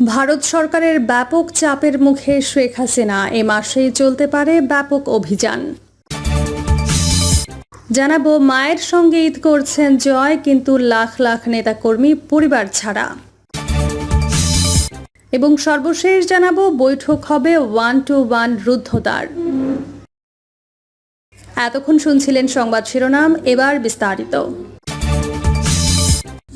ভারত সরকারের ব্যাপক চাপের মুখে শেখ হাসিনা এ মাসেই চলতে পারে ব্যাপক অভিযান। জানাব, মায়ের সঙ্গে ঈদ করছেন জয়, কিন্তু লাখ লাখ নেতাকর্মী পরিবার ছাড়া। এবং সর্বশেষ জানাব, বৈঠক হবে ওয়ান টু ওয়ান রুদ্ধদ্বার। এতক্ষণ শুনছিলেন সংবাদ শিরোনাম, এবার বিস্তারিত।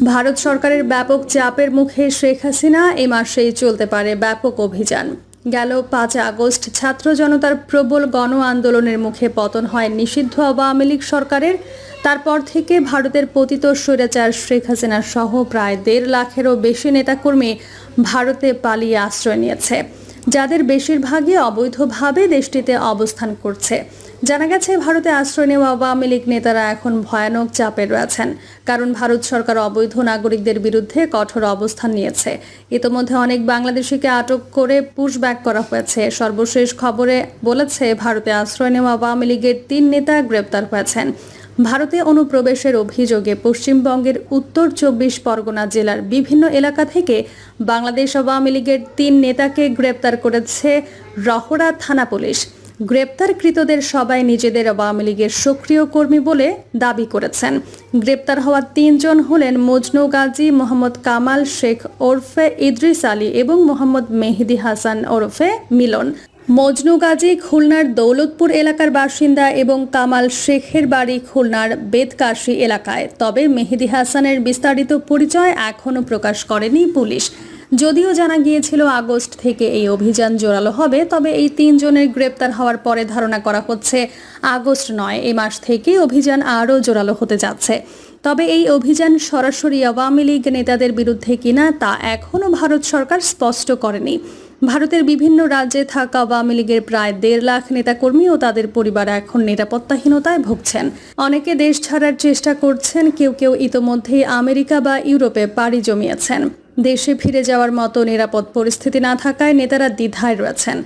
ভারত সরকারের ব্যাপক চাপের মুখে শেখ হাসিনা এ মাসেই চলতে পারে ব্যাপক অভিযান। গেল পাঁচ আগস্ট ছাত্র জনতার প্রবল গণ আন্দোলনের মুখে পতন হয় নিষিদ্ধ আওয়ামী লীগ সরকারের। তারপর থেকে ভারতের পতিত স্বৈরাচার শেখ হাসিনা সহ প্রায় দেড় লাখেরও বেশি নেতাকর্মী ভারতে পালিয়ে আশ্রয় নিয়েছে। যাদের বেশিরভাগই অবৈধভাবে দেশটিতে অবস্থান করছে। জানা গেছে, ভারতে আশ্রয় নেওয়া আওয়ামী লীগ নেতারা এখন ভয়ানক চাপে রয়েছেন। কারণ ভারত সরকার অবৈধ নাগরিকদের বিরুদ্ধে কঠোর অবস্থান নিয়েছে। ইতোমধ্যে অনেক বাংলাদেশিকে আটক করে পুশব্যাক করা হয়েছে। সর্বশেষ খবরে বলেছে, ভারতে আশ্রয় নেওয়া আওয়ামী লীগের তিন নেতা গ্রেপ্তার হয়েছেন। ভারতে অনুপ্রবেশের অভিযোগে পশ্চিমবঙ্গের উত্তর চব্বিশ পরগনা জেলার বিভিন্ন এলাকা থেকে বাংলাদেশ আওয়ামী লীগের তিন নেতাকে গ্রেপ্তার করেছে রহরা থানা পুলিশ। গ্রেপ্তারকৃতদের সবাই নিজেদের আওয়ামী লীগের সক্রিয় কর্মী বলে দাবি করেছেন। গ্রেপ্তার হওয়া তিনজন হলেন মজনু গাজী, মোহাম্মদ কামাল শেখ ওরফে ইদ্রিস আলী এবং মোহাম্মদ মেহেদি হাসান ওরফে মিলন। মজনু গাজী খুলনার দৌলতপুর এলাকার বাসিন্দা এবং কামাল শেখের বাড়ি খুলনার বেদকাশি এলাকায়। তবে মেহেদি হাসানের বিস্তারিত পরিচয় এখনও প্রকাশ করেনি পুলিশ। যদিও জানা গিয়েছিল আগস্ট থেকে এই অভিযান জোরালো হবে, তবে এই তিনজনের গ্রেপ্তার হওয়ার পরে ধারণা করা হচ্ছে আগস্ট নয়, এই মাস থেকে অভিযান আরও জোরালো হতে যাচ্ছে। তবে এই অভিযান সরাসরি আওয়ামী লীগ নেতাদের বিরুদ্ধে কিনা তা এখনও ভারত সরকার স্পষ্ট করেনি। ভারতের বিভিন্ন রাজ্যে থাকা আওয়ামী লীগের প্রায় দেড় লাখ নেতাকর্মী ও তাদের পরিবার এখন নিরাপত্তাহীনতায় ভুগছেন। অনেকে দেশ ছাড়ার চেষ্টা করছেন, কেউ কেউ ইতোমধ্যেই আমেরিকা বা ইউরোপে পাড়ি জমিয়েছেন। দেশে ফিরে যাওয়ার মতো নিরাপদ পরিস্থিতি না থাকায় নেতারা দ্বিধায় রয়েছেন।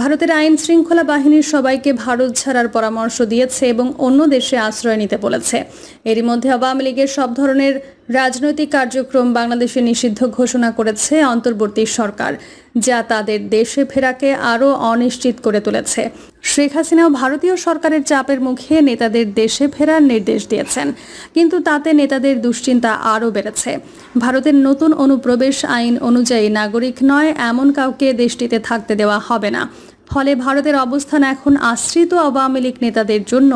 ভারতের আইন শৃঙ্খলা বাহিনীর সবাইকে ভারত ছাড়ার পরামর্শ দিয়েছে এবং অন্য দেশে আশ্রয় নিতে বলেছে। এরই মধ্যে আওয়ামী লীগের সব ধরনের রাজনৈতিক কার্যক্রম বাংলাদেশে নিষিদ্ধ ঘোষণা করেছে অন্তর্বর্তী সরকার, যা তাদের দেশে ফেরাকে আরও অনিশ্চিত করে তুলেছে। শেখ হাসিনাও ভারতীয় সরকারের চাপের মুখে নেতাদের দেশে ফেরার নির্দেশ দিয়েছেন। কিন্তু তাতে নেতাদের দুশ্চিন্তা আরও বেড়েছে। ভারতের নতুন অনুপ্রবেশ আইন অনুযায়ী নাগরিক নয়, এমন কাউকে দেশটিতে থাকতে দেওয়া হবে না। ফলে ভারতের অবস্থান এখন আশ্রিত আওয়ামী লীগ নেতাদের জন্য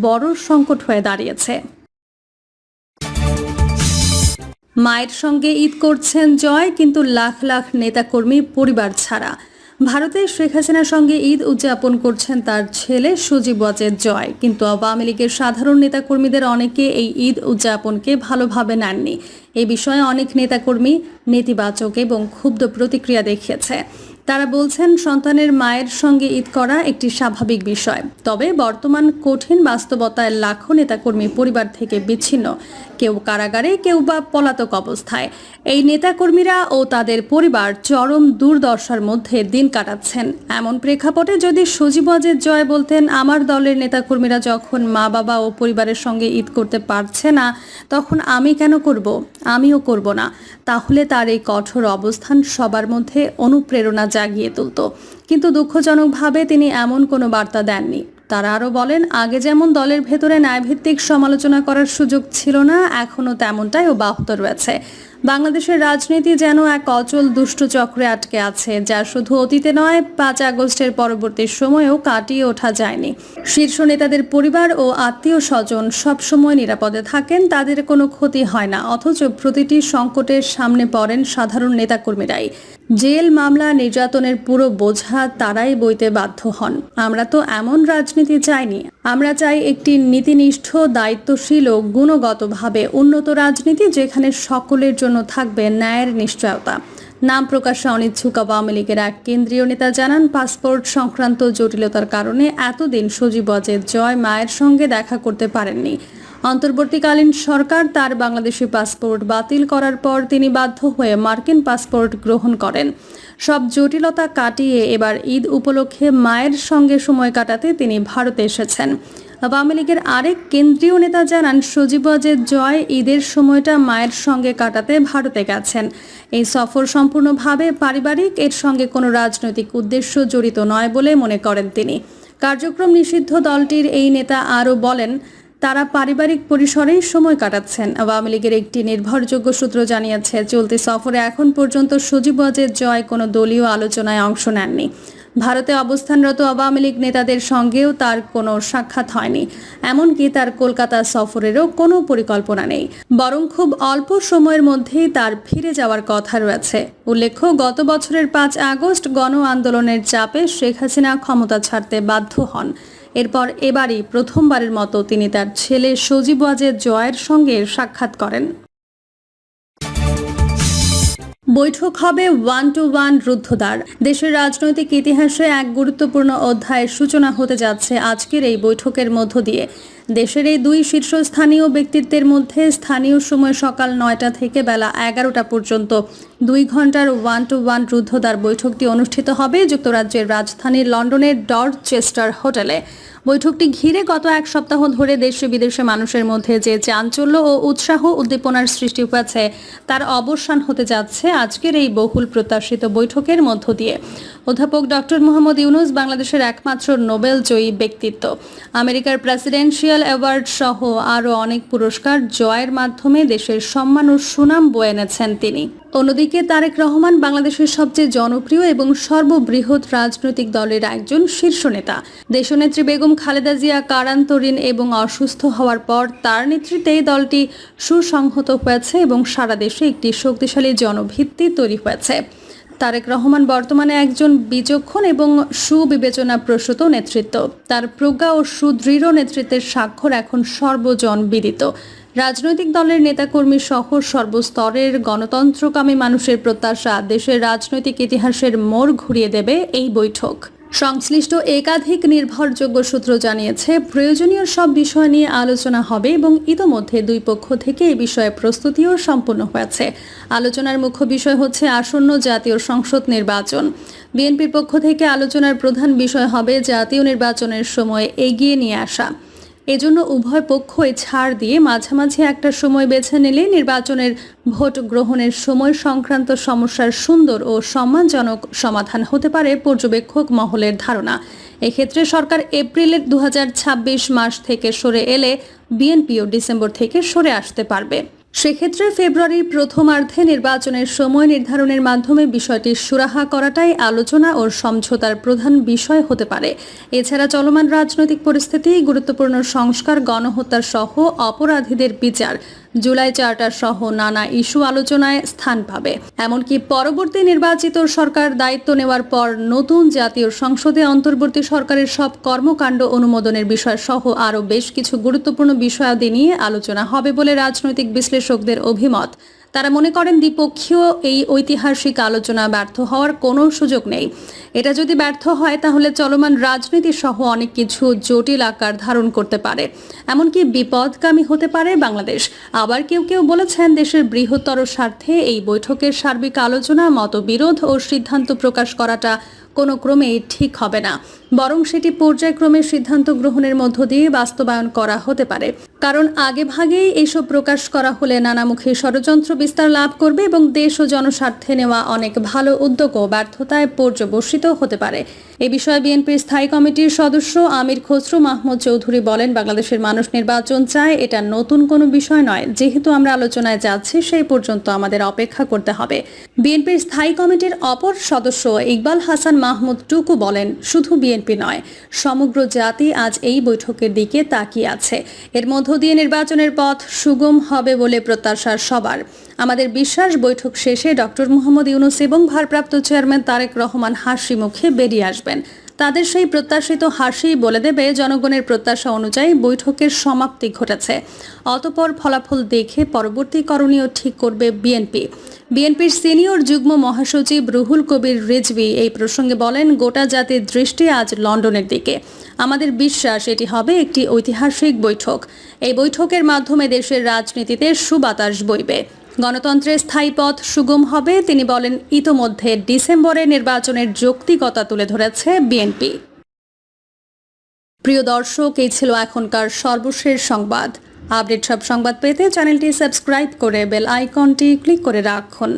বড় সংকট হয়ে দাঁড়িয়েছে। মায়ের সঙ্গে ঈদ করছেন জয়, কিন্তু লাখ লাখ নেতাকর্মী পরিবার ছাড়া। ভারতে শেখ হাসিনার সঙ্গে ঈদ উদযাপন করছেন তার ছেলে সজীব ওয়াজের জয়। কিন্তু আওয়ামী লীগের সাধারণ নেতাকর্মীদের অনেকে এই ঈদ উদযাপনকে ভালোভাবে নেননি। এ বিষয়ে অনেক নেতাকর্মী নেতিবাচক এবং ক্ষুব্ধ প্রতিক্রিয়া দেখিয়েছে। তারা বলছেন, সন্তানের মায়ের সঙ্গে ঈদ করা একটি স্বাভাবিক বিষয়। তবে বর্তমান কঠিন বাস্তবতায় লাখো নেতাকর্মী পরিবার থেকে বিচ্ছিন্ন। কেউ কারাগারে, কেউ বা পলাতক অবস্থায়। এই নেতাকর্মীরা ও তাদের পরিবার চরম দুর্দশার মধ্যে দিন কাটাচ্ছেন। এমন প্রেক্ষাপটে যদি সজীব জয় বলতেন, আমার দলের নেতাকর্মীরা যখন মা, বাবা ও পরিবারের সঙ্গে ঈদ করতে পারছে না, তখন আমি কেন করব? আমিও করব না। তাহলে তার এই কঠোর অবস্থান সবার মধ্যে অনুপ্রেরণা জাগিয়ে তুলত। কিন্তু দুঃখজনকভাবে তিনি এমন কোনো বার্তা দেননি। তারা আরও বলেন, আগে যেমন দলের ভেতরে ন্যায়ভিত্তিক সমালোচনা করার সুযোগ ছিল না, এখনও তেমনটাই অব্যাহত রয়েছে। বাংলাদেশের রাজনীতি যেন এক অচল দুষ্ট চক্রে আটকে আছে, যা শুধু অতীতে নয়, পাঁচ আগস্টের পরবর্তী সময়েও কাটিয়ে ওঠা যায়নি। শীর্ষ নেতাদের পরিবার ও আত্মীয় স্বজন সবসময় নিরাপদে থাকেন, তাদের কোনো ক্ষতি হয় না, অথচ প্রতিটি সংকটের সামনে পড়েন সাধারণ নেতাকর্মীরাই। জেল মামলা, নির্যাতনের পুরো বোঝা তারাই বইতে বাধ্য হন। আমরা তো এমন রাজনীতি চাইনি। আমরা চাই একটি নীতিনিষ্ঠ, দায়িত্বশীল ও গুণগতভাবে উন্নত রাজনীতি, যেখানে সকলের জন্য থাকবে ন্যায়ের নিশ্চয়তা। নাম প্রকাশে অনিচ্ছুক আওয়ামী লীগের এক কেন্দ্রীয় নেতা জানান, পাসপোর্ট সংক্রান্ত জটিলতার কারণে এতদিন সজীব অজের জয় মায়ের সঙ্গে দেখা করতে পারেননি। অন্তর্বর্তীকালীন সরকার তার বাংলাদেশি পাসপোর্ট বাতিল করার পর তিনি বাধ্য হয়ে মার্কিন পাসপোর্ট গ্রহণ করেন। সব জটিলতা কাটিয়ে এবার ঈদ উপলক্ষে মায়ের সঙ্গে সময় কাটাতে তিনি ভারতে এসেছেন। আওয়ামী লীগের আরেক কেন্দ্রীয় নেতা জানান, সজীব ওয়াজেদ জয় ঈদের সময়টা মায়ের সঙ্গে কাটাতে ভারতে গেছেন। এই সফর সম্পূর্ণভাবে পারিবারিক, এর সঙ্গে কোনো রাজনৈতিক উদ্দেশ্য জড়িত নয় বলে মনে করেন তিনি। কার্যক্রম নিষিদ্ধ দলটির এই নেতা আরও বলেন, তারা পারিবারিক পরিসরেই সময় কাটাচ্ছেন। আওয়ামী লীগের একটি নির্ভরযোগ্য সূত্র জানিয়েছে, চলতি সফরে এখন পর্যন্ত সজীব ওয়াজেদ জয় কোনো দলীয় আলোচনায় অংশ নেননি। ভারতে অবস্থানরত আওয়ামী লীগ নেতাদের সঙ্গেও তার কোনো সাক্ষাৎ হয়নি। এমনকি তার কলকাতা সফরেরও কোনো পরিকল্পনা নেই। বরং খুব অল্প সময়ের মধ্যেই তার ফিরে যাওয়ার কথা রয়েছে। উল্লেখ্য, গত বছরের পাঁচ আগস্ট গণ আন্দোলনের চাপে শেখ হাসিনা ক্ষমতা ছাড়তে বাধ্য হন। এরপর এবারই প্রথমবারের মতো তিনি তার ছেলে সজীব ওয়াজেদ জয়ের সঙ্গে সাক্ষাৎ করেন। বৈঠক হবে ওয়ান টু ওয়ান রুদ্ধদ্বার। দেশের রাজনৈতিক ইতিহাসে এক গুরুত্বপূর্ণ অধ্যায়ের সূচনা হতে যাচ্ছে আজকের এই বৈঠকের মধ্য দিয়ে। দেশের এই দুই শীর্ষস্থানীয় ব্যক্তিত্বের মধ্যে স্থানীয় সময় সকাল নয়টা থেকে বেলা এগারোটা পর্যন্ত দুই ঘণ্টার ওয়ান টু ওয়ান রুদ্ধদ্বার বৈঠকটি অনুষ্ঠিত হবে যুক্তরাজ্যের রাজধানী লন্ডনের ডরচেস্টার হোটেলে। বৈঠকটি ঘিরে গত এক সপ্তাহ ধরে দেশে বিদেশে মানুষের মধ্যে যে চাঞ্চল্য ও উৎসাহ উদ্দীপনার সৃষ্টি হয়েছে, তার অবসান হতে যাচ্ছে আজকের এই বহুল প্রত্যাশিত বৈঠকের মধ্য দিয়ে। অধ্যাপক ডক্টর মোহাম্মদ ইউনুস বাংলাদেশের একমাত্র নোবেল জয়ী ব্যক্তিত্ব। আমেরিকার প্রেসিডেন্সিয়াল অ্যাওয়ার্ড সহ আরও অনেক পুরস্কার জয়ের মাধ্যমে দেশের সম্মান ও সুনাম বয়ে এনেছেন তিনি। অন্যদিকে তারেক রহমান বাংলাদেশের সবচেয়ে জনপ্রিয় এবং সর্ববৃহৎ রাজনৈতিক দলের একজন শীর্ষ নেতা। দেশনেত্রী বেগম খালেদা জিয়া কারান্তরীণ এবং অসুস্থ হওয়ার পর তার নেতৃত্বে দলটি সুসংহত হয়েছে এবং সারা দেশে একটি শক্তিশালী জনভিত্তি তৈরি হয়েছে। তারেক রহমান বর্তমানে একজন বিচক্ষণ এবং সুবিবেচনা প্রসূত নেতৃত্ব। তার প্রজ্ঞা ও সুদৃঢ় নেতৃত্বের স্বাক্ষর এখন সর্বজন বিদিত। রাজনৈতিক দলের নেতাকর্মী সহ সর্বস্তরের গণতন্ত্রকামী মানুষের প্রত্যাশা দেশের রাজনৈতিক ইতিহাসের মোড় ঘুরিয়ে দেবে এই বৈঠক। সংশ্লিষ্ট একাধিক নির্ভরযোগ্য সূত্র জানিয়েছে, প্রয়োজনীয় সব বিষয় নিয়ে আলোচনা হবে এবং ইতোমধ্যে দুই পক্ষ থেকে এ বিষয়ে প্রস্তুতিও সম্পন্ন হয়েছে। আলোচনার মুখ্য বিষয় হচ্ছে আসন্ন জাতীয় সংসদ নির্বাচন। বিএনপির পক্ষ থেকে আলোচনার প্রধান বিষয় হবে জাতীয় নির্বাচনের সময় এগিয়ে নিয়ে আসা। এজন্য উভয় পক্ষই ছাড় দিয়ে মাঝামাঝি একটা সময় বেছে নিলে নির্বাচনের ভোট গ্রহণের সময় সংক্রান্ত সমস্যার সুন্দর ও সম্মানজনক সমাধান হতে পারে পর্যবেক্ষক মহলের ধারণা। এক্ষেত্রে সরকার এপ্রিলের দু হাজার ছাব্বিশ মাস থেকে সরে এলে বিএনপিও ডিসেম্বর থেকে সরে আসতে পারবে। সেক্ষেত্রে ফেব্রুয়ারির প্রথমার্ধে নির্বাচনের সময় নির্ধারণের মাধ্যমে বিষয়টি সুরাহা করাটাই আলোচনা ও সমঝোতার প্রধান বিষয় হতে পারে। এছাড়া চলমান রাজনৈতিক পরিস্থিতি, গুরুত্বপূর্ণ সংস্কার গণহত্যা সহ অপরাধীদের বিচার জুলাই চার্টার সহ নানা ইস্যু আলোচনায় স্থান পাবে। এমনকি পরবর্তী নির্বাচিত সরকার দায়িত্ব নেওয়ার পর নতুন জাতীয় সংসদে অন্তর্বর্তী সরকারের সব কর্মকাণ্ড অনুমোদনের বিষয় সহ আরও বেশ কিছু গুরুত্বপূর্ণ বিষয়াদি নিয়ে আলোচনা হবে বলে রাজনৈতিক বিশ্লেষকদের অভিমত। তারা মনে করেন দ্বিপক্ষীয় এই ঐতিহাসিক আলোচনা ব্যর্থ হওয়ার কোনো সুযোগ নেই। এটা যদি ব্যর্থ হয়, তাহলে চলমান রাজনীতি সহ অনেক কিছু জটিল আকার ধারণ করতে পারে। এমনকি বিপদগামী হতে পারে বাংলাদেশ। আবার কেউ কেউ বলেছেন দেশের বৃহত্তর স্বার্থে এই বৈঠকের সার্বিক আলোচনা, মতবিরোধ ও সিদ্ধান্ত প্রকাশ করাটা কোনো ক্রমেই ঠিক হবে না। বরং সেটি পর্যায়ক্রমে সিদ্ধান্ত গ্রহণের মধ্য দিয়ে বাস্তবায়ন করা হতে পারে। কারণ আগে ভাগেই এসব প্রকাশ করা হলে নানামুখী ষড়যন্ত্র বিস্তার লাভ করবে এবং দেশ ও জনস্বার্থে নেওয়া অনেক ভালো উদ্যোগও ব্যর্থতায় পর্যবসিত হতে পারে। এ বিষয়ে বিএনপির স্থায়ী কমিটির সদস্য আমির খসরু মাহমুদ চৌধুরী বলেন, বাংলাদেশের মানুষ নির্বাচন চায়, এটা নতুন কোনো বিষয় নয়। যেহেতু আমরা আলোচনায় যাচ্ছি, সেই পর্যন্ত আমাদের অপেক্ষা করতে হবে। বিএনপির স্থায়ী কমিটির অপর সদস্য ইকবাল হাসান মাহমুদ টুকু বলেন, শুধু বিএনপি নয়, সমগ্র জাতি আজ এই বৈঠকের দিকে তাকিয়ে আছে। এর মধ্য দিয়ে নির্বাচনের পথ সুগম হবে বলে প্রত্যাশা সবার। আমাদের বিশ্বাস, বৈঠক শেষে ডক্টর মোহাম্মদ ইউনুস এবং ভারপ্রাপ্ত চেয়ারম্যান তারেক রহমান হাসি মুখে বেরিয়ে আসবেন। তাদের সেই প্রত্যাশিত হাসি বলে দেবে জনগণের প্রত্যাশা অনুযায়ী বৈঠকের সমাপ্তি ঘটেছে। অতপর ফলাফল দেখে পরবর্তী করণীয় ঠিক করবে বিএনপি। বিএনপির সিনিয়র যুগ্ম মহাসচিব রুহুল কবির রিজভি এই প্রসঙ্গে বলেন, গোটা জাতির দৃষ্টি আজ লন্ডনের দিকে। আমাদের বিশ্বাস এটি হবে একটি ঐতিহাসিক বৈঠক। এই বৈঠকের মাধ্যমে দেশের রাজনীতিতে সুবাতাস বইবে। গণতন্ত্রের স্থায়ী পথ সুগম হবে, তিনি বলেন ইতোমধ্যে ডিসেম্বরে নির্বাচনের যৌক্তিকতা তুলে ধরেছে বিএনপি। প্রিয় দর্শক, এই ছিল এখনকার সর্বশেষ সংবাদ। আপডেট সব সংবাদ পেতে চ্যানেলটি সাবস্ক্রাইব করে বেল আইকনটি ক্লিক করে রাখুন।